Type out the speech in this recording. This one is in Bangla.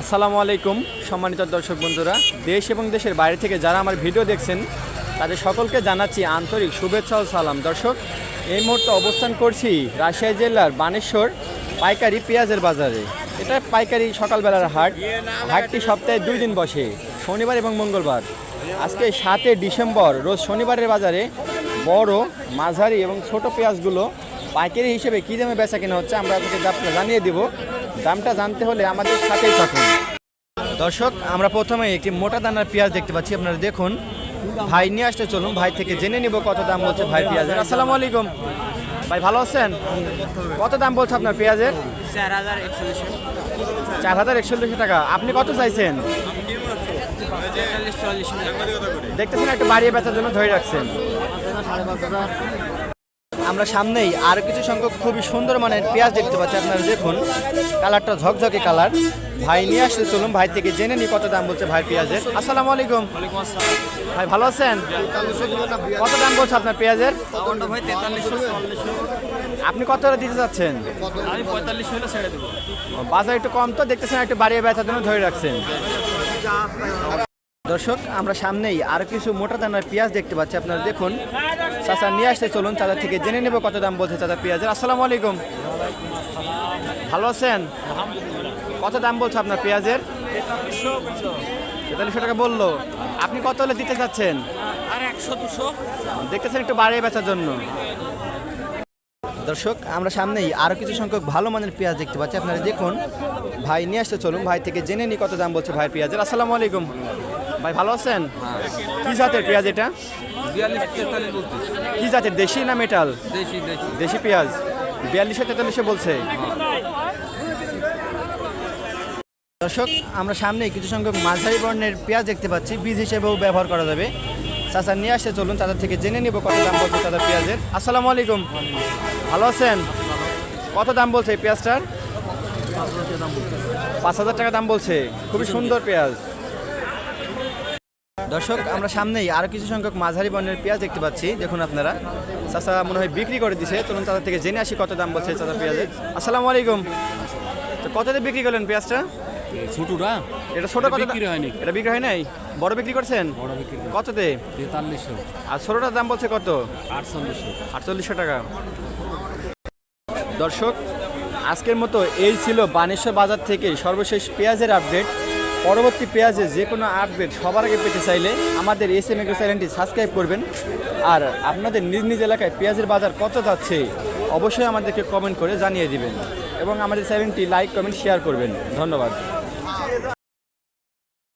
আসসালামু আলাইকুম, সম্মানিত দর্শক বন্ধুরা। দেশ এবং দেশের বাইরে থেকে যারা আমার ভিডিও দেখছেন, তাদের সকলকে জানাচ্ছি আন্তরিক শুভেচ্ছা ও সালাম। দর্শক, এই মুহূর্তে অবস্থান করছি রাজশাহী জেলার বানেশ্বর পাইকারি পেঁয়াজের বাজারে। এটা পাইকারি সকালবেলার হাট। হাটটি সপ্তাহে দুই দিন বসে, শনিবার এবং মঙ্গলবার। আজকে সাতই ডিসেম্বর, রোজ শনিবারের বাজারে বড়, মাঝারি এবং ছোট পেঁয়াজগুলো পাইকারি হিসেবে কী দামে বেচা কেনা হচ্ছে আমরা আপনাকে জানিয়ে দিব। দামটা জানতে হলে আমাদের সাথেই থাকুন। দর্শক, আমরা প্রথমে একটি মোটা দানার পেঁয়াজ দেখতে পাচ্ছি। আপনারা দেখুন, ভাই নিয়ে আসতে চলুন। ভাই থেকে জেনে নিব কত দাম বলছে ভাই পেঁয়াজের আসসালামু আলাইকুম। ভাই, ভালো আছেন? কত দাম বলছে আপনার পেঁয়াজের? চার হাজার একচল্লিশ টাকা। আপনি কত চাইছেন? দেখতেছেন, একটা বাড়িয়ে বেচার জন্য ধরে রাখছেন। আমরা সামনেই আরও কিছু সংখ্যক খুবই সুন্দর মানের পেঁয়াজ দেখতে পাচ্ছি। আপনারা দেখুন, কালারটা ঝকঝকে কালার। ভাই নিয়ে আসলে চলুন ভাই থেকে জেনে নি কত দাম বলছে ভাই পেঁয়াজের। আসসালামু আলাইকুম। ভাই, ভালো আছেন? কত দাম বলছে আপনার পেঁয়াজের? আপনি কত করে দিতে চাচ্ছেন? বাজার একটু কম তো, দেখতেছেন একটু বাড়িয়ে বেচার জন্য ধরে রাখছেন। দর্শক আমরা সামনেই আরও কিছু মোটা দানার পেঁয়াজ দেখতে পাচ্ছি। আপনারা দেখুন চাচা নিয়ে আসতে চলুন চাচা থেকে জেনে নেব কত দাম বলছে চাচা পেঁয়াজের। আসসালামু আলাইকুম। ভালো আছেন? কত দাম বলছে আপনার পেঁয়াজের? তেতাল্লিশশো টাকা বলল। আপনি কত হলে দিতে চাচ্ছেন? আর একশো দুশো। দেখতেছেন একটু বাড়িয়ে বেচার জন্য। দর্শক আমরা সামনেই আরও কিছু সংখ্যক ভালো মানের পেঁয়াজ দেখতে পাচ্ছি। আপনারা দেখুন ভাই নিয়ে আসতে চলুন ভাই থেকে জেনে নি কত দাম বলছে ভাই পেঁয়াজের। আসসালামু আলাইকুম। ভাই ভালো আছেন? কি জাতের পেঁয়াজ এটা? বিয়াল্লিশ কি জাতের দেশি না মেটাল? দেশি পেঁয়াজ। বিয়াল্লিশশো তেতাল্লিশে বলছে। দর্শক আমরা সামনে কিছু সংখ্যক মাঝারি বর্ণের পেঁয়াজ দেখতে পাচ্ছি। বীজ হিসেবেও ব্যবহার করা যাবে। চাচা নিয়ে আসতে চলুন তাদের থেকে জেনে নিব কত দাম বলছে তাদের পেঁয়াজের। আসসালামু আলাইকুম। ভালো আছেন? কত দাম বলছে এই পেঁয়াজটার? পাঁচ হাজার টাকা দাম বলছে। খুবই সুন্দর পেঁয়াজ। দর্শক আমরা সামনেই আরও কিছু সংখ্যক মাঝারি বর্ণের পেঁয়াজ দেখতে পাচ্ছি। দেখুন আপনারা। চাচা মনে হয় বিক্রি করে দিছে। চলুন চাচা থেকে জেনে আসি কত দাম বলছে চাচা পেঁয়াজের। আসসালামু আলাইকুম। তো কততে বিক্রি করলেন পেঁয়াজটা? ছোটরা এটা ছোট কত বিক্রি হয়নি। এটা বিক্রি হয় নাই? বড় বিক্রি করছেন? বড় বিক্রি কততে? তেতাল্লিশশো। আর ছোটটার দাম বলছে কত? আটচল্লিশশো। আটচল্লিশশো টাকা। দর্শক আজকের মতো এই ছিল বানেশ্বর বাজার থেকে সর্বশেষ পেঁয়াজের আপডেট। পরবর্তী পেঁয়াজে যে কোনো আপডেট সবার আগে পেতে চাইলে আমাদের এস এম এগ্রো চ্যানেলটি সাবস্ক্রাইব করবেন। আর আপনাদের নিজ নিজ এলাকায় পেঁয়াজের বাজার কত যাচ্ছে, অবশ্যই আমাদেরকে কমেন্ট করে জানিয়ে দিবেন। এবং আমাদের চ্যানেলটি লাইক কমেন্ট শেয়ার করবেন। ধন্যবাদ।